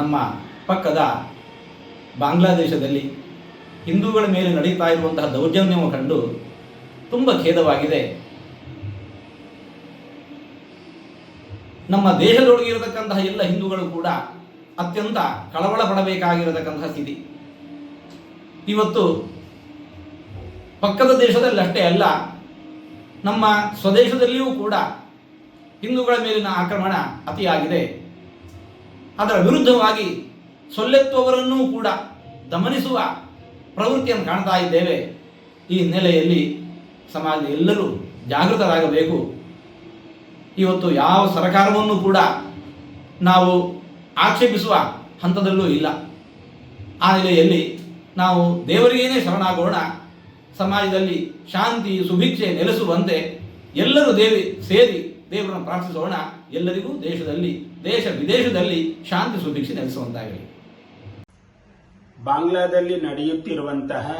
ನಮ್ಮ ಪಕ್ಕದ ಬಾಂಗ್ಲಾದೇಶದಲ್ಲಿ ಹಿಂದೂಗಳ ಮೇಲೆ ನಡೀತಾ ಇರುವಂತಹ ದೌರ್ಜನ್ಯವನ್ನು ಕಂಡು ತುಂಬ ಖೇದವಾಗಿದೆ. ನಮ್ಮ ದೇಶದೊಳಗೆ ಇರತಕ್ಕಂತಹ ಎಲ್ಲ ಹಿಂದೂಗಳು ಕೂಡ ಅತ್ಯಂತ ಕಳವಳ ಪಡಬೇಕಾಗಿರತಕ್ಕಂತಹ ಸ್ಥಿತಿ. ಇವತ್ತು ಪಕ್ಕದ ದೇಶದಲ್ಲಿ ಅಷ್ಟೇ ಅಲ್ಲ, ನಮ್ಮ ಸ್ವದೇಶದಲ್ಲಿಯೂ ಕೂಡ ಹಿಂದೂಗಳ ಮೇಲಿನ ಆಕ್ರಮಣ ಅತಿಯಾಗಿದೆ. ಅದರ ವಿರುದ್ಧವಾಗಿ ಸೊಲ್ಲೆತ್ತುವವರನ್ನೂ ಕೂಡ ದಮನಿಸುವ ಪ್ರವೃತ್ತಿಯನ್ನು ಕಾಣ್ತಾ ಇದ್ದೇವೆ. ಈ ಹಿನ್ನೆಲೆಯಲ್ಲಿ ಸಮಾಜದ ಎಲ್ಲರೂ ಜಾಗೃತರಾಗಬೇಕು. ಇವತ್ತು ಯಾವ ಸರಕಾರವನ್ನು ಕೂಡ ನಾವು ಆಕ್ಷೇಪಿಸುವ ಹಂತದಲ್ಲೂ ಇಲ್ಲ. ಆ ನೆಲೆಯಲ್ಲಿ ನಾವು ದೇವರಿಗೇನೆ ಶರಣಾಗೋಣ. ಸಮಾಜದಲ್ಲಿ ಶಾಂತಿ, ಸುಭಿಕ್ಷೆ ನೆಲೆಸುವಂತೆ ಎಲ್ಲರೂ ದೇವಿ ಸೇರಿ ದೇವರನ್ನು ಪ್ರಾರ್ಥಿಸೋಣ. ಎಲ್ಲರಿಗೂ ದೇಶದಲ್ಲಿ ದೇಶ ವಿದೇಶದಲ್ಲಿ ಶಾಂತಿ ಸುದೀಕ್ಷೆ ನೆಲೆಸುವಂತಾಗಲಿ. ಬಾಂಗ್ಲಾದಲ್ಲಿ ನಡೆಯುತ್ತಿರುವಂತಹ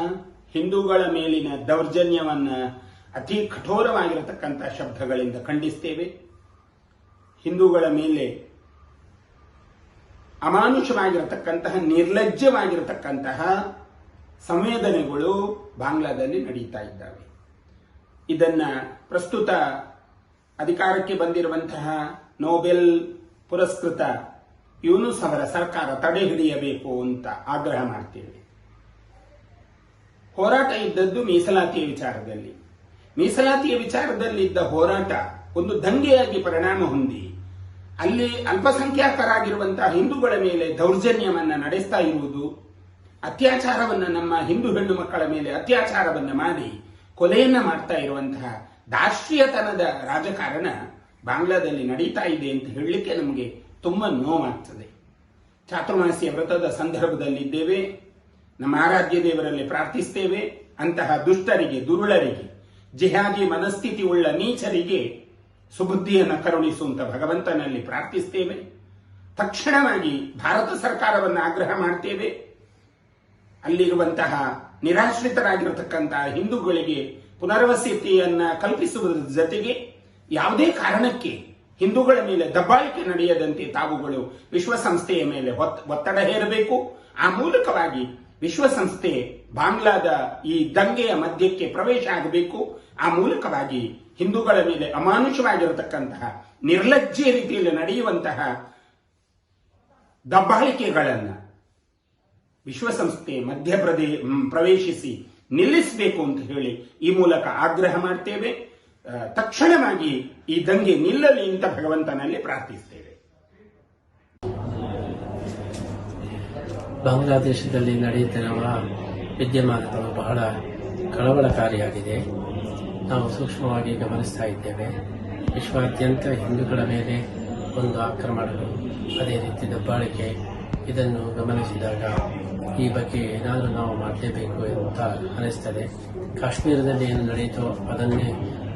ಹಿಂದೂಗಳ ಮೇಲಿನ ದೌರ್ಜನ್ಯವನ್ನು ಅತಿ ಕಠೋರವಾಗಿರತಕ್ಕಂತಹ ಶಬ್ದಗಳಿಂದ ಖಂಡಿಸ್ತೇವೆ. ಹಿಂದೂಗಳ ಮೇಲೆ ಅಮಾನುಷವಾಗಿರತಕ್ಕಂತಹ ನಿರ್ಲಜ್ಜವಾಗಿರತಕ್ಕಂತಹ ಸಂವೇದನೆಗಳು ಬಾಂಗ್ಲಾದಲ್ಲಿ ನಡೀತಾ ಇದ್ದಾವೆ. ಇದನ್ನ ಪ್ರಸ್ತುತ ಅಧಿಕಾರಕ್ಕೆ ಬಂದಿರುವಂತಹ ನೋಬೆಲ್ ಪುರಸ್ಕೃತ ಇವನು ಅವರ ಸರ್ಕಾರ ತಡೆ ಹಿಡಿಯಬೇಕು ಅಂತ ಆಗ್ರಹ ಮಾಡ್ತೇವೆ. ಹೋರಾಟ ಇದ್ದದ್ದು ಮೀಸಲಾತಿಯ ವಿಚಾರದಲ್ಲಿ. ಮೀಸಲಾತಿಯ ವಿಚಾರದಲ್ಲಿದ್ದ ಹೋರಾಟ ಒಂದು ದಂಗೆಯಾಗಿ ಪರಿಣಾಮ ಹೊಂದಿ, ಅಲ್ಲಿ ಅಲ್ಪಸಂಖ್ಯಾತರಾಗಿರುವಂತಹ ಹಿಂದೂಗಳ ಮೇಲೆ ದೌರ್ಜನ್ಯವನ್ನ ನಡೆಸ್ತಾ ಇರುವುದು, ಅತ್ಯಾಚಾರವನ್ನ ನಮ್ಮ ಹಿಂದೂ ಹೆಣ್ಣು ಮಕ್ಕಳ ಮೇಲೆ ಅತ್ಯಾಚಾರವನ್ನ ಮಾಡಿ ಕೊಲೆಯನ್ನ ಮಾಡ್ತಾ ಇರುವಂತಹ ರಾಷ್ಟ್ರೀಯತನದ ರಾಜಕಾರಣ ಬಾಂಗ್ಲಾದಲ್ಲಿ ನಡೀತಾ ಇದೆ ಅಂತ ಹೇಳಲಿಕ್ಕೆ ನಮಗೆ ತುಂಬ ನೋವಾಗ್ತದೆ ಚಾತುರ್ಮಾಸಿಯ ವ್ರತದ ಸಂದರ್ಭದಲ್ಲಿದ್ದೇವೆ, ನಮ್ಮ ಆರಾಧ್ಯ ದೇವರಲ್ಲಿ ಪ್ರಾರ್ಥಿಸ್ತೇವೆ, ಅಂತಹ ದುಷ್ಟರಿಗೆ, ದುರುಳರಿಗೆ, ಜಿಹಾದಿ ಮನಸ್ಥಿತಿ ಉಳ್ಳ ನೀಚರಿಗೆ ಸುಬುದ್ಧಿಯನ್ನು ಕರುಣಿಸುವಂತ ಭಗವಂತನಲ್ಲಿ ಪ್ರಾರ್ಥಿಸ್ತೇವೆ. ತಕ್ಷಣವಾಗಿ ಭಾರತ ಸರ್ಕಾರವನ್ನು ಆಗ್ರಹ ಮಾಡ್ತೇವೆ. ಅಲ್ಲಿರುವಂತಹ ನಿರಾಶ್ರಿತರಾಗಿರತಕ್ಕಂತಹ ಹಿಂದೂಗಳಿಗೆ ಪುನರ್ವಸತಿಯನ್ನ ಕಲ್ಪಿಸುವುದರ ಜೊತೆಗೆ ಯಾವುದೇ ಕಾರಣಕ್ಕೆ ಹಿಂದೂಗಳ ಮೇಲೆ ದಬ್ಬಾಳಿಕೆ ನಡೆಯದಂತೆ ತಾವುಗಳು ವಿಶ್ವಸಂಸ್ಥೆಯ ಮೇಲೆ ಒತ್- ಒತ್ತಡ ಹೇರಬೇಕು. ಆ ಮೂಲಕವಾಗಿ ವಿಶ್ವಸಂಸ್ಥೆ ಬಾಂಗ್ಲಾದ ಈ ದಂಗೆಯ ಮಧ್ಯಕ್ಕೆ ಪ್ರವೇಶ ಆಗಬೇಕು. ಆ ಮೂಲಕವಾಗಿ ಹಿಂದೂಗಳ ಮೇಲೆ ಅಮಾನುಷವಾಗಿರತಕ್ಕಂತಹ ನಿರ್ಲಜ್ಜೆ ರೀತಿಯಲ್ಲಿ ನಡೆಯುವಂತಹ ದಬ್ಬಾಳಿಕೆಗಳನ್ನು ವಿಶ್ವಸಂಸ್ಥೆ ಮಧ್ಯಪ್ರದೇ, ಪ್ರವೇಶಿಸಿ ನಿಲ್ಲಿಸಬೇಕು ಅಂತ ಹೇಳಿ ಈ ಮೂಲಕ ಆಗ್ರಹ ಮಾಡ್ತೇವೆ. ತಕ್ಷಣವಾಗಿ ಈ ದಂಗೆ ನಿಲ್ಲಲಿ ಅಂತ ಭಗವಂತನಲ್ಲಿ ಪ್ರಾರ್ಥಿಸ್ತೇವೆ ಬಾಂಗ್ಲಾದೇಶದಲ್ಲಿ ನಡೆಯುತ್ತಿರುವ ವಿದ್ಯಮಾನಗಳು ಬಹಳ ಕಳವಳಕಾರಿಯಾಗಿದೆ. ನಾವು ಸೂಕ್ಷ್ಮವಾಗಿ ಗಮನಿಸ್ತಾ ಇದ್ದೇವೆ. ವಿಶ್ವಾದ್ಯಂತ ಹಿಂದೂಗಳ ಮೇಲೆ ಒಂದು ಆಕ್ರಮಣಗಳು, ಅದೇ ರೀತಿ ದಬ್ಬಾಳಿಕೆ, ಇದನ್ನು ಗಮನಿಸಿದಾಗ ಈ ಬಗ್ಗೆ ಏನಾದರೂ ನಾವು ಮಾಡಲೇಬೇಕು ಅಂತ ಅನಿಸ್ತದೆ. ಕಾಶ್ಮೀರದಲ್ಲಿ ಏನು ನಡೆಯಿತೋ ಅದನ್ನೇ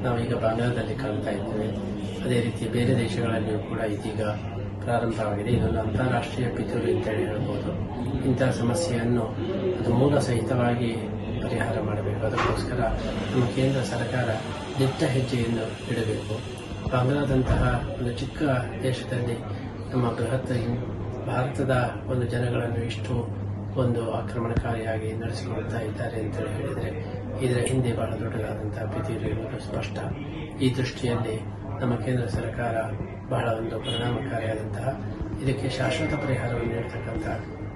ನಾವೀಗ ಬಾಂಗ್ಲಾದಲ್ಲಿ ಕಾಣ್ತಾ ಇದ್ದೇವೆ. ಅದೇ ರೀತಿ ಬೇರೆ ದೇಶಗಳಲ್ಲಿಯೂ ಕೂಡ ಇದೀಗ ಪ್ರಾರಂಭವಾಗಿದೆ. ಇದೊಂದು ಅಂತಾರಾಷ್ಟ್ರೀಯ ಪಿತೂರಿ ಅಂತೇಳಿ ಹೇಳ್ಬೋದು. ಇಂತಹ ಸಮಸ್ಯೆಯನ್ನು ಅದು ಮೂಲ ಸಹಿತವಾಗಿ ಪರಿಹಾರ ಮಾಡಬೇಕು. ಅದಕ್ಕೋಸ್ಕರ ನಮ್ಮ ಕೇಂದ್ರ ಸರ್ಕಾರ ದಿಟ್ಟ ಹೆಜ್ಜೆಯನ್ನು ಇಡಬೇಕು. ಬಾಂಗ್ಲಾದಂತಹ ಒಂದು ಚಿಕ್ಕ ದೇಶದಲ್ಲಿ ನಮ್ಮ ಬೃಹತ್ ಭಾರತದ ಒಂದು ಜನಗಳನ್ನು ಇಷ್ಟು ಒಂದು ಆಕ್ರಮಣಕಾರಿಯಾಗಿ ನಡೆಸಿಕೊಳ್ತಾ ಇದ್ದಾರೆ ಅಂತ ಹೇಳಿದರೆ ಇದರ ಹಿಂದೆ ಬಹಳ ದೊಡ್ಡದಾದಂತಹ ಪ್ರೀತಿ ಇರುವುದು ಸ್ಪಷ್ಟ. ಈ ದೃಷ್ಟಿಯಲ್ಲಿ ನಮ್ಮ ಕೇಂದ್ರ ಸರ್ಕಾರ ಬಹಳ ಒಂದು ಪರಿಣಾಮಕಾರಿಯಾದಂತಹ ಇದಕ್ಕೆ ಶಾಶ್ವತ ಪರಿಹಾರವನ್ನು ನೀಡತಕ್ಕಂಥ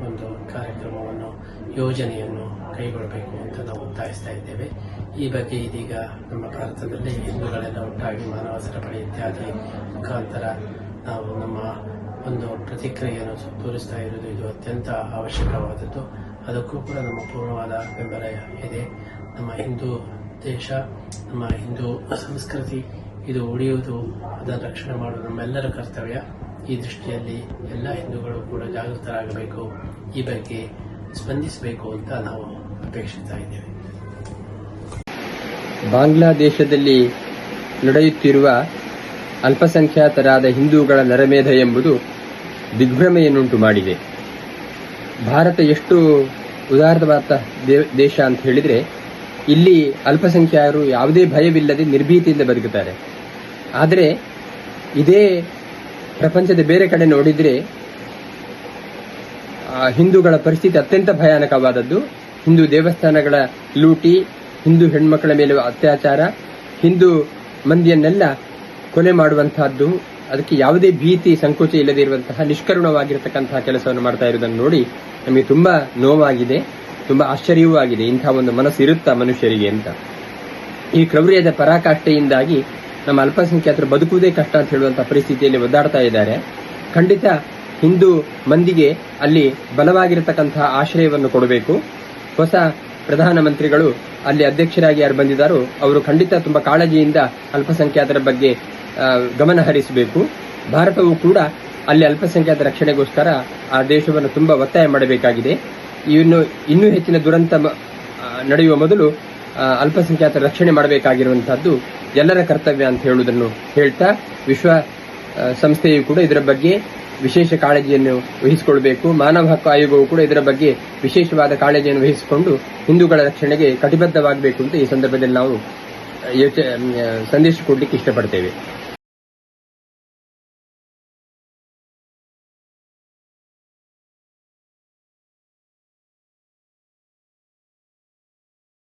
ಒಂದು ಕಾರ್ಯಕ್ರಮವನ್ನು, ಯೋಜನೆಯನ್ನು ಕೈಗೊಳ್ಳಬೇಕು ಅಂತ ನಾವು ಒತ್ತಾಯಿಸ್ತಾ ಇದ್ದೇವೆ. ಈ ಬಗ್ಗೆ ಇದೀಗ ನಮ್ಮ ಭಾರತದಲ್ಲಿ ಹಿಂದೂಗಳೆಲ್ಲ ಒಟ್ಟಾಗಿ ಮಾನವ ಸರಪಳಿ ಇತ್ಯಾದಿ ಮುಖಾಂತರ ನಾವು ನಮ್ಮ ಒಂದು ಪ್ರತಿಕ್ರಿಯೆಯನ್ನು ತೋರಿಸ್ತಾ ಇರುವುದು ಇದು ಅತ್ಯಂತ ಅವಶ್ಯಕವಾದದ್ದು. ಅದಕ್ಕೂ ಕೂಡ ನಮ್ಮ ಪೂರ್ಣವಾದ ಬೆಂಬಲ ಇದೆ. ನಮ್ಮ ಹಿಂದೂ ದೇಶ, ನಮ್ಮ ಹಿಂದೂ ಸಂಸ್ಕೃತಿ, ಇದು ಉಳಿಯುವುದು, ಅದನ್ನು ರಕ್ಷಣೆ ಮಾಡುವುದು ನಮ್ಮೆಲ್ಲರ ಕರ್ತವ್ಯ. ಈ ದೃಷ್ಟಿಯಲ್ಲಿ ಎಲ್ಲ ಹಿಂದೂಗಳು ಕೂಡ ಜಾಗೃತರಾಗಬೇಕು. ಈ ಬಗ್ಗೆ ಸ್ಪಂದಿಸಬೇಕು ಅಂತ ನಾವು ಅಪೇಕ್ಷಿಸ್ತಾ ಇದ್ದೇವೆ. ಬಾಂಗ್ಲಾದೇಶದಲ್ಲಿ ನಡೆಯುತ್ತಿರುವ ಅಲ್ಪಸಂಖ್ಯಾತರಾದ ಹಿಂದೂಗಳ ನರಮೇಧ ಎಂಬುದು ದಿಗ್ಭ್ರಮೆಯನ್ನುಂಟು ಮಾಡಿದೆ. ಭಾರತ ಎಷ್ಟು ಉದಾರವಾದ ದೇಶ ಅಂತ ಹೇಳಿದ್ರೆ ಇಲ್ಲಿ ಅಲ್ಪಸಂಖ್ಯಾತರು ಯಾವುದೇ ಭಯವಿಲ್ಲದೆ ನಿರ್ಭೀತಿಯಿಂದ ಬದುಕುತ್ತಾರೆ. ಆದರೆ ಇದೇ ಪ್ರಪಂಚದ ಬೇರೆ ಕಡೆ ನೋಡಿದರೆ ಹಿಂದೂಗಳ ಪರಿಸ್ಥಿತಿ ಅತ್ಯಂತ ಭಯಾನಕವಾದದ್ದು. ಹಿಂದೂ ದೇವಸ್ಥಾನಗಳ ಲೂಟಿ, ಹಿಂದೂ ಹೆಣ್ಮಕ್ಕಳ ಮೇಲೆ ಅತ್ಯಾಚಾರ, ಹಿಂದೂ ಮಂದಿಯನ್ನೆಲ್ಲ ಕೊಲೆ ಮಾಡುವಂತಹದ್ದು, ಅದಕ್ಕೆ ಯಾವುದೇ ಭೀತಿ, ಸಂಕೋಚ ಇಲ್ಲದೆ ಇರುವಂತಹ ನಿಷ್ಕರುಣವಾಗಿರತಕ್ಕಂತಹ ಕೆಲಸವನ್ನು ಮಾಡ್ತಾ ಇರುವುದನ್ನು ನೋಡಿ ನಮಗೆ ತುಂಬಾ ನೋವಾಗಿದೆ. ತುಂಬಾ ಆಶ್ಚರ್ಯವೂ ಆಗಿದೆ ಇಂಥ ಒಂದು ಮನಸ್ಸು ಇರುತ್ತಾ ಮನುಷ್ಯರಿಗೆ ಅಂತ. ಈ ಕ್ರೌರ್ಯದ ಪರಾಕಾಷ್ಠೆಯಿಂದಾಗಿ ನಮ್ಮ ಅಲ್ಪಸಂಖ್ಯಾತರು ಬದುಕುವುದೇ ಕಷ್ಟ ಅಂತ ಹೇಳುವಂತಹ ಪರಿಸ್ಥಿತಿಯಲ್ಲಿ ಒದ್ದಾಡ್ತಾ ಇದ್ದಾರೆ. ಖಂಡಿತ ಹಿಂದೂ ಮಂದಿಗೆ ಅಲ್ಲಿ ಬಲವಾಗಿರತಕ್ಕಂತಹ ಆಶ್ರಯವನ್ನು ಕೊಡಬೇಕು. ಹೊಸ ಪ್ರಧಾನಮಂತ್ರಿಗಳು ಅಲ್ಲಿ ಅಧ್ಯಕ್ಷರಾಗಿ ಯಾರು ಬಂದಿದ್ದಾರೋ, ಅವರು ಖಂಡಿತ ತುಂಬಾ ಕಾಳಜಿಯಿಂದ ಅಲ್ಪಸಂಖ್ಯಾತರ ಬಗ್ಗೆ ಗಮನ ಹರಿಸಬೇಕು. ಭಾರತವು ಕೂಡ ಅಲ್ಲಿ ಅಲ್ಪಸಂಖ್ಯಾತ ರಕ್ಷಣೆಗೋಸ್ಕರ ಆ ದೇಶವನ್ನು ತುಂಬಾ ಒತ್ತಾಯ ಮಾಡಬೇಕಾಗಿದೆ. ಇನ್ನು, ಇನ್ನೂ ಹೆಚ್ಚಿನ ದುರಂತ ನಡೆಯುವ ಮೊದಲು ಅಲ್ಪಸಂಖ್ಯಾತ ರಕ್ಷಣೆ ಮಾಡಬೇಕಾಗಿರುವಂತಹದ್ದು ಎಲ್ಲರ ಕರ್ತವ್ಯ ಅಂತ ಹೇಳುವುದನ್ನು ಹೇಳ್ತಾ, ವಿಶ್ವ ಸಂಸ್ಥೆಯು ಕೂಡ ಇದರ ಬಗ್ಗೆ ವಿಶೇಷ ಕಾಳಜಿಯನ್ನು ವಹಿಸಿಕೊಳ್ಬೇಕು. ಮಾನವ ಹಕ್ಕು ಆಯೋಗವು ಕೂಡ ಇದರ ಬಗ್ಗೆ ವಿಶೇಷವಾದ ಕಾಳಜಿಯನ್ನು ವಹಿಸಿಕೊಂಡು ಹಿಂದೂಗಳ ರಕ್ಷಣೆಗೆ ಕಟಿಬದ್ಧವಾಗಬೇಕು ಅಂತ ಈ ಸಂದರ್ಭದಲ್ಲಿ ನಾವು ಸಂದೇಶ ಕೊಡಲಿಕ್ಕೆ ಇಷ್ಟಪಡ್ತೇವೆ.